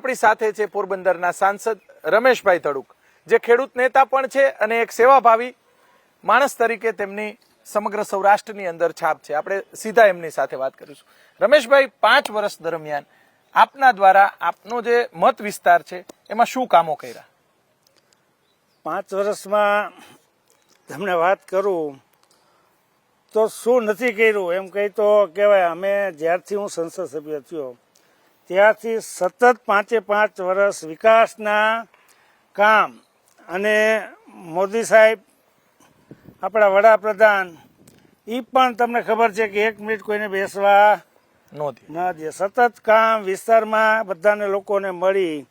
આપણી સાથે છે પોરબંદરના સાંસદ રમેશભાઈ તડુક, જે ખેડૂત નેતા પણ છે અને એક સેવાભાવી માણસ તરીકે તેમની સમગ્ર સૌરાષ્ટ્રની અંદર છાપ છે. આપણે સીધા એમની સાથે વાત કરીશું. રમેશભાઈ, પાંચ વર્ષ દરમિયાન આપના દ્વારા આપનો જે મત વિસ્તાર છે, એમાં શું કામો કર્યા? પાંચ વર્ષમાં તમને વાત કરું તો શું નથી કર્યું? એમ કહી તો કહેવાય, અમે જ્યારથી હું સંસદ સભ્ય થયો ત્યારથી સતત પાંચે પાંચ વર્ષ વિકાસના કામ અને મોદી સાહેબ આપણા વડાપ્રધાન એ પણ તમને ખબર છે કે એક મિનિટ કોઈને બેસવા ન દે. સતત કામ વિસ્તારમાં બધાને લોકોને મળી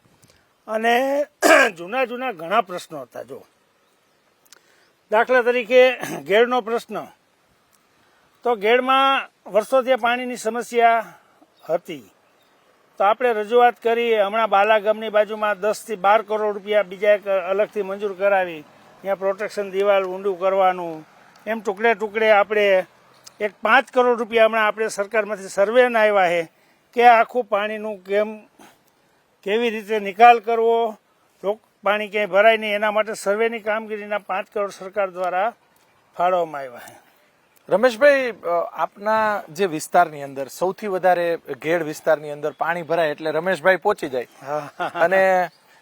અને જૂના જૂના ઘણા પ્રશ્નો હતા જો દાખલા તરીકે ઘેડનો પ્રશ્ન. તો ઘેડમાં વર્ષોથી પાણીની સમસ્યા હતી. તો આપણે રજૂઆત કરી હમણાં બાલા ગામની બાજુમાં દસથી બાર કરોડ રૂપિયા બીજા એક અલગથી મંજૂર કરાવી. ત્યાં પ્રોટેક્શન દિવાલ ઊંડું કરવાનું. એમ ટુકડે ટુકડે આપણે એક પાંચ કરોડ રૂપિયા હમણાં આપણે સરકારમાંથી સર્વેના આવ્યા છે કે આખું પાણીનું કેમ કેવી રીતે નિકાલ કરવો પાણી ક્યાંય ભરાય નહીં, એના માટે સર્વેની કામગીરીના પાંચ કરોડ સરકાર દ્વારા ફાળવવામાં આવ્યા છે. રમેશભાઈ આપના જે વિસ્તારની અંદર સૌથી વધારે ઘેડ વિસ્તારની અંદર પાણી ભરાય એટલે રમેશભાઈ પહોંચી જાય. અને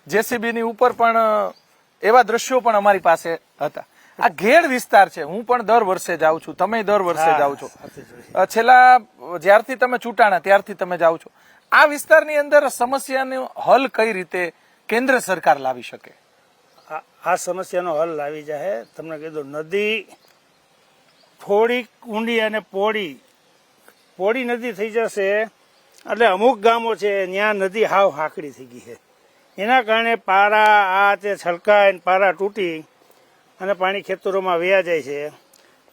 જેસીબી ની ઉપર પણ એવા દ્રશ્યો પણ અમારી પાસે હતા. આ ઘેડ વિસ્તાર છે હું પણ દર વર્ષે જાઉં છું તમે દર વર્ષે જાઓ છો. છેલ્લા જ્યારથી તમે ચૂંટાણા ત્યારથી તમે જાઓ છો. આ વિસ્તારની અંદર સમસ્યાનો હલ કઈ રીતે કેન્દ્ર સરકાર લાવી શકે? આ આ સમસ્યાનો હલ લાવી જાય તમને કીધું નદી થોડીક ઊંડી અને પોળી પોળી નદી થઈ જશે, એટલે અમુક ગામો છે ત્યાં નદી હાવ હાકડી થઈ ગઈ છે. એના કારણે પારા, આ તે છલકાય પારા તૂટી અને પાણી ખેતરોમાં વયા જાય છે.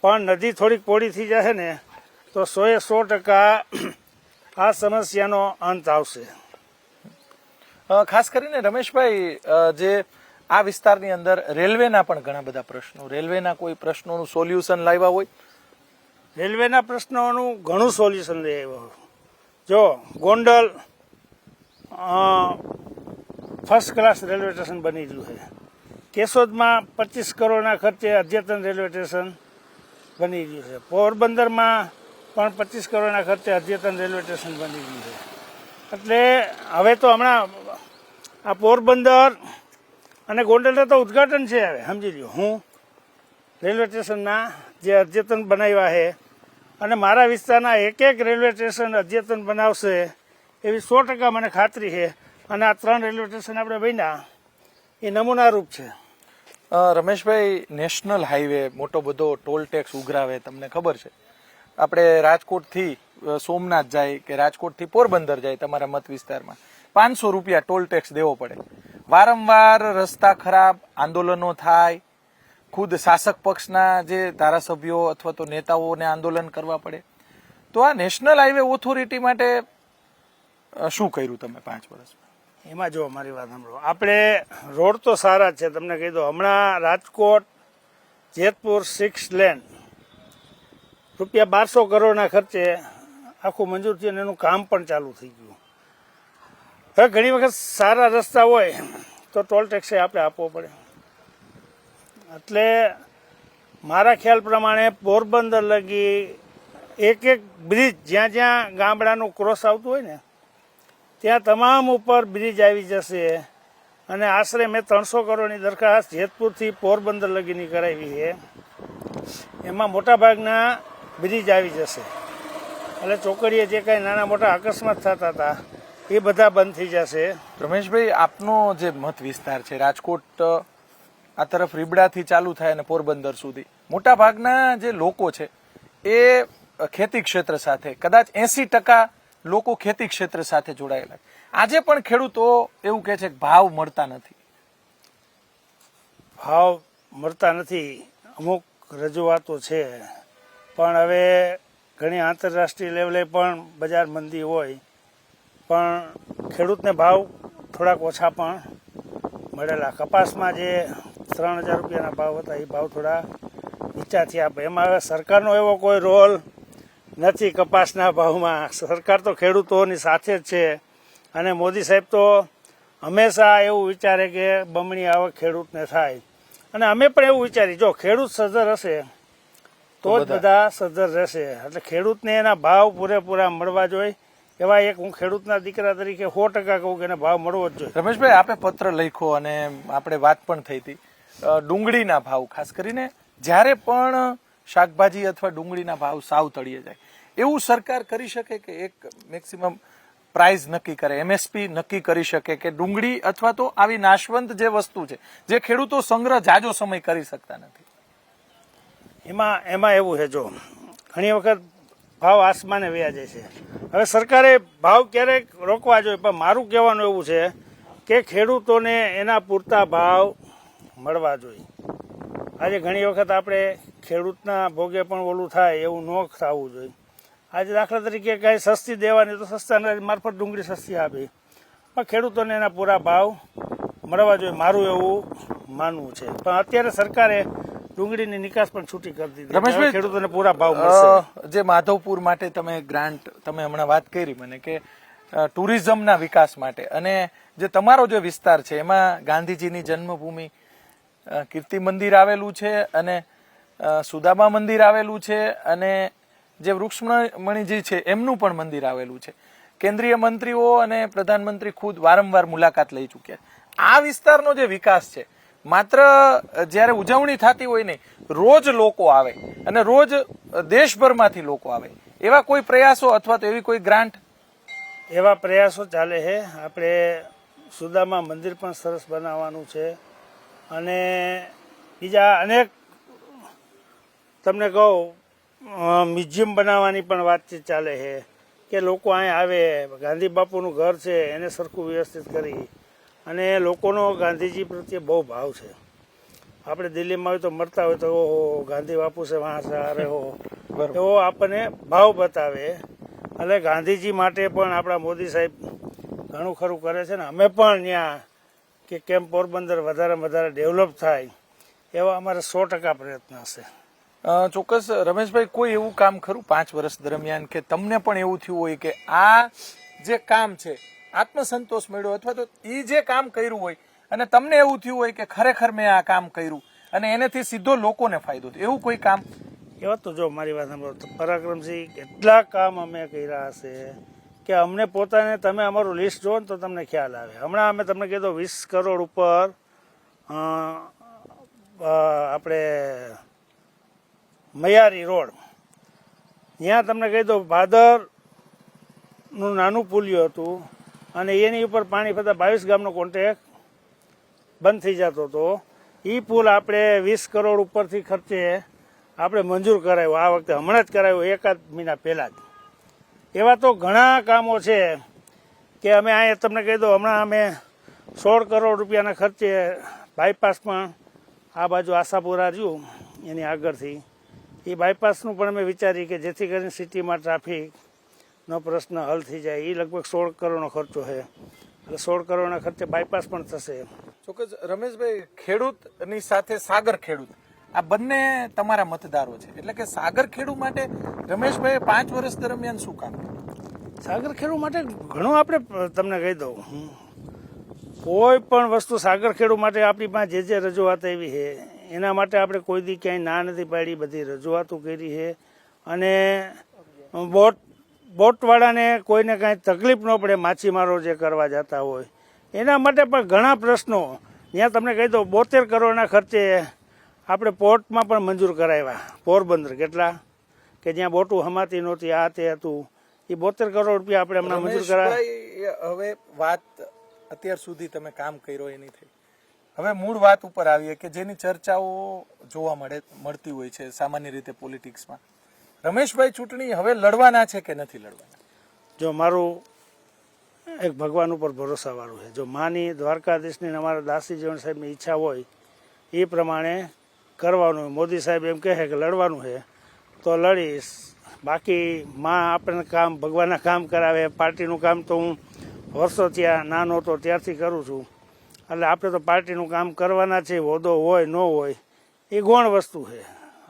પણ નદી થોડીક પોળી થઈ જશે ને, તો સોએ સો ટકા આ સમસ્યાનો અંત આવશે. ખાસ કરીને રમેશભાઈ જે આ વિસ્તારની અંદર રેલવેના પણ ઘણા બધા પ્રશ્નો. રેલવેના કોઈ પ્રશ્નોનું સોલ્યુશન લાવ્યા હોય? રેલવેના પ્રશ્નોનું ઘણું સોલ્યુશન લઈ આવ્યો જો, Gondal first class railway station બની ગયું છે. કેશોદમાં પચીસ કરોડના ખર્ચે અદ્યતન રેલવે સ્ટેશન બની ગયું છે. પોરબંદરમાં પણ પચીસ કરોડના ખર્ચે અદ્યતન રેલવે સ્ટેશન બની ગયું છે. એટલે હવે તો હમણાં આ પોરબંદર અને ગોંડલના તો ઉદ્ઘાટન છે હવે, સમજી લો હું રેલવે સ્ટેશનના જે અદ્યતન બનાવ્યા છે અને મારા વિસ્તારના એક એક રેલવે સ્ટેશન અદ્યતન બનાવશે એવી સો ટકા મને ખાતરી છે. અને આ ત્રણ રેલવે સ્ટેશન આપણે બન્યા, એ નમૂનારૂપ છે. રમેશભાઈ, નેશનલ હાઈવે, મોટો બધો ટોલ ટેક્સ ઉઘરાવે, તમને ખબર છે. આપણે રાજકોટથી સોમનાથ જાય કે રાજકોટથી પોરબંદર જાય તમારા મત વિસ્તારમાં. પાંચસો રૂપિયા ટોલ ટેક્સ દેવો પડે. વારંવાર રસ્તા ખરાબ, આંદોલનો થાય. ખુદ શાસક પક્ષના જે ધારાસભ્યો અથવા તો નેતાઓને આંદોલન કરવા પડે. તો આ નેશનલ હાઈવે ઓથોરિટી માટે શું કર્યું તમે પાંચ વર્ષમાં? એમાં જો મારી વાત સાંભળો. આપણે, રોડ તો સારા છે, તમને કહી દો હમણાં રાજકોટ, જેતપુર સિક્સ લેન રૂપિયા બારસો કરોડના ખર્ચે આખું મંજૂર થયું અને એનું કામ પણ ચાલુ થઈ ગયું. હવે ઘણી વખત સારા રસ્તા હોય તો ટોલ ટેક્સ આપણે આપવો પડે. એટલે મારા ખ્યાલ પ્રમાણે પોરબંદર લગી એક એક બ્રિજ જ્યાં જ્યાં ગામડાનું ક્રોસ આવતું હોય ને, ત્યાં તમામ ઉપર બ્રિજ આવી જશે અને આશરે મેં ત્રણસો કરોડની દરખાસ્ત જેતપુરથી પોરબંદર લગીની કરાવી છે. એમાં મોટાભાગના બ્રિજ આવી જશે. એટલે ચોકડીએ જે કાંઈ નાના મોટા અકસ્માત થતા હતા એ બધા બંધ થઈ જશે. રમેશભાઈ આપનો જે મત વિસ્તાર છે રાજકોટ આ તરફ રીબડાથી ચાલુ થાય અને પોરબંદર સુધી મોટા ભાગના જે લોકો છે એ ખેતી ક્ષેત્ર સાથે કદાચ એસી ટકા લોકો ખેતી ક્ષેત્ર સાથે જોડાયેલા આજે પણ ખેડૂતો એવું કહે છે કે ભાવ મળતા નથી. ભાવ મળતા નથી અમુક રજૂઆતો છે પણ હવે ઘણી આંતરરાષ્ટ્રીય લેવલે પણ બજાર મંદી હોય પણ ખેડૂતને ભાવ થોડાક ઓછા પણ મળેલા. કપાસમાં જે ત્રણ હજાર રૂપિયાના ભાવ હતા એ ભાવ થોડા નીચા થયા. એમાં હવે સરકારનો એવો કોઈ રોલ નથી કપાસના ભાવમાં. સરકાર તો ખેડૂતોની સાથે જ છે. અને મોદી સાહેબ તો હંમેશા એવું વિચારે કે બમણી આવક ખેડૂતને થાય. અને અમે પણ એવું વિચારી જો ખેડૂત સજ્જર હશે તો જ બધા સજ્જર રહેશે. એટલે ખેડૂતને એના ભાવ પૂરેપૂરા મળવા જોઈએ. એવા એક હું ખેડૂતના દીકરા તરીકે સો ટકા કહું કે એને ભાવ મળવો જ જોઈએ. રમેશભાઈ આપે પત્ર લખ્યો અને આપણે વાત પણ થઈ હતી. ડુંગળીના ભાવ ખાસ કરીને જ્યારે પણ શાકભાજી અથવા ડુંગળીના ભાવ સાવ તળીએ જાય એવું સરકાર કરી શકે કે એક મેક્સિમમ પ્રાઇસ નક્કી કરે એમએસપી નક્કી કરી શકે કે ડુંગળી અથવા તો આવી નાશવંત જે વસ્તુ છે જે ખેડૂતો સંગ્રહ જાજો સમય કરી શકતા નથી? એમાં એમાં એવું છે જો ઘણી વખત ભાવ આસમાને વ્યાજે છે. હવે સરકારે ભાવ ક્યારેક રોકવા જોઈએ, પણ મારું કહેવાનું એવું છે કે ખેડૂતોને એના પૂરતા ભાવ મળવા જોઈએ. આજે ઘણી વખત આપણે ખેડૂતના ભોગે પણ ઓલું થાય, એવું ન થવું જોઈએ. આજે દાખલા તરીકે કાંઈ સસ્તી દેવાની તો સસ્તા મારફત ડુંગળી સસ્તી આપી. પણ ખેડૂતોને એના પૂરા ભાવ મળવા જોઈએ, મારું એવું માનવું છે. પણ અત્યારે સરકારે ડુંગળીની નિકાસ પણ છૂટી કરી દીધી. રમેશભાઈ, ખેડૂતોને પૂરા ભાવ મળશે. જે માધવપુર માટે તમે ગ્રાન્ટ તમે હમણાં વાત કરી મને કે ટુરિઝમના વિકાસ માટે. અને જે તમારો જે વિસ્તાર છે એમાં ગાંધીજીની જન્મભૂમિ કીર્તિ મંદિર આવેલું છે અને સુદામા મંદિર આવેલું છે અને જે વૃક્ષમણીજી છે એમનું પણ મંદિર આવેલું છે. કેન્દ્રીય મંત્રીઓ અને પ્રધાનમંત્રી ખુદ વારંવાર મુલાકાત લઈ ચૂક્યા. આ વિસ્તારનો જે વિકાસ છે માત્ર જ્યારે ઉજવણી થતી હોય ને, રોજ લોકો આવે અને રોજ દેશભરમાંથી લોકો આવે. એવા કોઈ પ્રયાસો અથવા તો એવી કોઈ ગ્રાન્ટ? એવા પ્રયાસો ચાલે છે. આપણે સુદામા મંદિર પણ સરસ બનાવવાનું છે. અને બીજા અનેક, તમને કહું મ્યુઝિયમ બનાવવાની પણ વાતચીત ચાલે છે કે લોકો અહીં આવે, ગાંધી બાપુનું ઘર છે, એને સરખું વ્યવસ્થિત કરી. અને લોકોનો ગાંધીજી પ્રત્યે બહુ ભાવ છે. આપણે દિલ્હીમાં હોય તો મરતા હોય તો ઓહો ગાંધી બાપુ છે વાંસા અરે હો. એવો આપણને ભાવ બતાવે. એટલે ગાંધીજી માટે પણ આપણા મોદી સાહેબ ઘણું ખરું કરે છે ને. અમે પણ ત્યાં કે કેમ પોરબંદર વધારે વધારે ડેવલપ થાય એવા અમારે સો ટકા પ્રયત્ન હશે. ચોક્કસ રમેશભાઈ કોઈ એવું કામ ખરું પાંચ વર્ષ દરમિયાન કે તમને પણ એવું થયું હોય કે આ જે કામ છે આત્મસંતોષ મળ્યો અથવા તો એ જે કામ કર્યું હોય, અને તમને એવું થયું હોય કે ખરેખર મેં આ કામ કર્યું, અને એનાથી સીધો લોકોને ફાયદો થયો. એવું કોઈ કામ? એવા તો જો મારી વાત સાંભળો તો પરાક્રમસિંહ, કેટલા કામ અમે કર્યા હશે કે અમને પોતાને તમે અમારું લિસ્ટ જુઓ ને તો તમને ખ્યાલ આવે. હમણાં અમે તમને કીધું વીસ કરોડ ઉપર આપણે મયારી રોડ. ત્યાં તમને કહી દઉં ભાદરનું નાનું પુલિયું હતું. અને એની ઉપર પાણી ફરતા બાવીસ ગામનો કોન્ટ્રાક્ટ બંધ થઈ જતો હતો. એ પુલ આપણે વીસ કરોડ ઉપરથી ખર્ચે આપણે મંજૂર કરાયો. આ વખતે હમણાં જ કરાયો, એકાદ મહિના પહેલા જ. એવા તો ઘણા કામો છે કે અમે અહીંયા તમને કહી દઉં, હમણાં અમે સોળ કરોડ રૂપિયાના ખર્ચે બાયપાસમાં આ બાજુ આશાપુરા રહ્યું, એની આગળથી. એ બાયપાસનું પણ અમે વિચારી કે જેથી કરીને સિટીમાં ટ્રાફિકનો પ્રશ્ન હલ થઈ જાય. એ લગભગ સોળ કરોડનો ખર્ચો છે. એટલે સોળ કરોડના ખર્ચે બાયપાસ પણ થશે. ચોક્કસ રમેશભાઈ ખેડૂતની સાથે સાગર ખેડૂત. આ બંને તમારા મતદારો છે. એટલે કે સાગર ખેડૂત માટે રમેશભાઈ પાંચ વર્ષ દરમિયાન શું કામ સાગર ખેડૂ માટે ઘણું આપણે તમને કહી દઉં. કોઈ પણ વસ્તુ સાગર ખેડૂ માટે આપણી પાસે જે જે રજૂઆત એવી છે એના માટે આપણે કોઈ દી ક્યાંય ના નથી પાડી. બધી રજૂઆતો કરી છે. અને બોટ બોટવાળાને કોઈને કાંઈ તકલીફ ન પડે માછીમારો જે કરવા જતા હોય. એના માટે પણ ઘણા પ્રશ્નો. ત્યાં તમને કહી દઉં બોતેર કરોડના ખર્ચે આપણે પોર્ટમાં પણ મંજૂર કરાવ્યા. પોરબંદર કેટલા? કે જ્યાં બોટું હમાતી નહોતી આ તે હતું. એ બોતેર કરોડ રૂપિયા આપણે હમણાં મંજૂર કરાવ્યા. હવે વાત અત્યાર સુધી તમે કામ કર્યો એની થઈ. હવે મૂળ વાત ઉપર આવીએ કે જેની ચર્ચાઓ જોવા મળે મળતી હોય છે સામાન્ય રીતે પોલિટિક્સમાં. રમેશભાઈ ચૂંટણી હવે લડવાના છે કે નથી લડવાના? જો મારું એક ભગવાન ઉપર ભરોસાવાળું છે. જો માની દ્વારકાધીશની અમારા દાસી જીવન સાહેબની ઈચ્છા હોય, એ પ્રમાણે કરવાનું. મોદી સાહેબ એમ કહે કે લડવાનું છે, તો લડીશ. બાકી માં આપણને કામ, ભગવાનના કામ કરાવે, પાર્ટીનું કામ તો હું વર્ષો ત્યાં નાનો હતો, ત્યારથી કરું છું. એટલે આપણે તો પાર્ટીનું કામ કરવાના છે, હોદો હોય, ન હોય, એ ગૌણ વસ્તુ છે.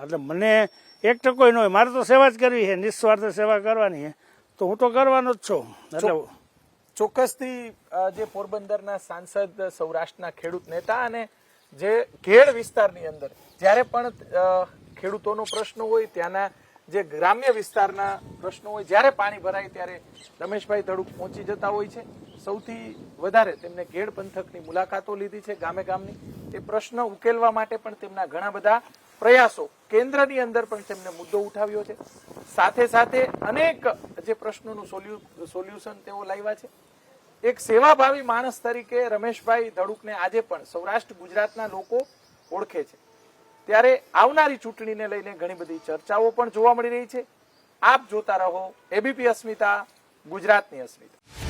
એટલે મને એક ટકો ન હોય. મારે તો સેવા જ કરવી છે, નિસ્વાર્થ સેવા કરવાની છે. તો હું તો કરવાનો જ છું. એટલે ચોક્કસથી જે પોરબંદરના સાંસદ સૌરાષ્ટ્રના ખેડૂત નેતા અને જે ઘેડ વિસ્તારની અંદર, જ્યારે પણ ખેડૂતોનો પ્રશ્ન હોય, ત્યાંના જે ગ્રામ્ય વિસ્તારના પ્રશ્નો હોય, જ્યારે પાણી ભરાય ત્યારે રમેશભાઈ ધડુક પહોંચી જતા હોય છે. સૌથી વધારે તેમને ઘેડ પંથકની મુલાકાતો લીધી છે ગામે ગામની. તે પ્રશ્ન ઉકેલવા માટે પણ તેમના ઘણા બધા પ્રયાસો કેન્દ્રની અંદર પણ તેમને મુદ્દો ઉઠાવ્યો છે. સાથે સાથે અનેક જે પ્રશ્નોનું સોલ્યુશન તેઓ લાવ્યા છે. એક સેવાભાવી માણસ તરીકે રમેશભાઈ ધડુકને આજે પણ સૌરાષ્ટ્ર ગુજરાતના લોકો ઓળખે છે. ત્યારે આવનારી ચૂંટણીને લઈને ઘણી બધી ચર્ચાઓ પણ જોવા મળી રહી છે. આપ જોતા રહો એબીપી અસ્મિતા, ગુજરાતની અસ્મિતા.